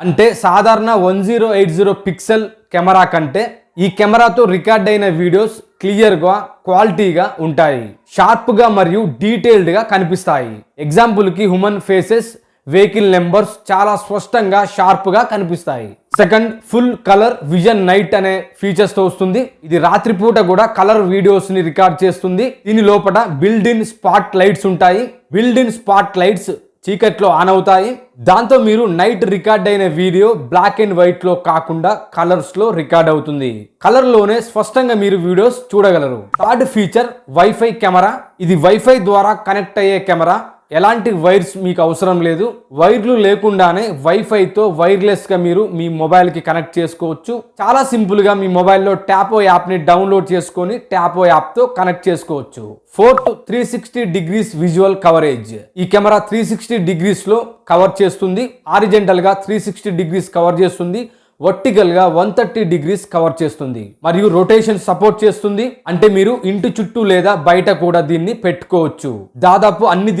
అంటే సాధారణ one zero eight zero pixel camera కంటే ఈ కెమెరాతో రికార్డ్ అయిన వీడియోస్ క్లియర్గా క్వాలిటీగా ఉంటాయి. షార్ప్గా మరియు డీటెయిల్డ్గా కనిపిస్తాయి. ఎగ్జాంపుల్కి హ్యూమన్ ఫేసెస్ వెహికల్ నెంబర్స్ చాలా స్పష్టంగా షార్ప్గా కనిపిస్తాయి. Second full colour vision night అనే ఫీచర్స్తో వస్తుంది. ఇది రాత్రిపూట కూడా కలర్ వీడియోస్ని రికార్డ్ చేస్తుంది. దీని లోపల బిల్డ్ ఇన్ స్పాట్ లైట్స్ ఉంటాయి. బిల్డ్ ఇన్ స్పాట్ లైట్స్ చీకట్లో ఆన్ అవుతాయి. దాంతో మీరు నైట్ రికార్డ్ అయిన వీడియో బ్లాక్ అండ్ వైట్లో కాకుండా కలర్స్లో రికార్డ్ అవుతుంది. కలర్లోనే స్పష్టంగా మీరు వీడియోస్ చూడగలరు. Third feature wifi camera. ఇది వైఫై ద్వారా కనెక్ట్ అయ్యే కెమెరా. ఎలాంటి వైర్స్ మీకు అవసరం లేదు. వైర్లు లేకుండానే వైఫైతో వైర్లెస్గా మీరు మీ మొబైల్కి కనెక్ట్ చేసుకోవచ్చు. చాలా సింపుల్గా మీ మొబైల్లో ట్యాపో యాప్ని డౌన్లోడ్ చేసుకొని ట్యాపో యాప్తో కనెక్ట్ చేసుకోవచ్చు. Fourth three sixty degrees visual coverage. ఈ కెమెరా త్రీ సిక్స్టీ డిగ్రీస్లో కవర్ చేస్తుంది. ఆరిజెంటల్గా త్రీ సిక్స్టీ డిగ్రీస్ కవర్ చేస్తుంది. వర్టికల్గా వన్ థర్టీ డిగ్రీస్ కవర్ చేస్తుంది. మరియు రొటేషన్ సపోర్ట్ చేస్తుంది. అంటే మీరు ఇంటి చుట్టూ లేదా బయట కూడా దీన్ని పెట్టుకోవచ్చు. దాదాపు అన్ని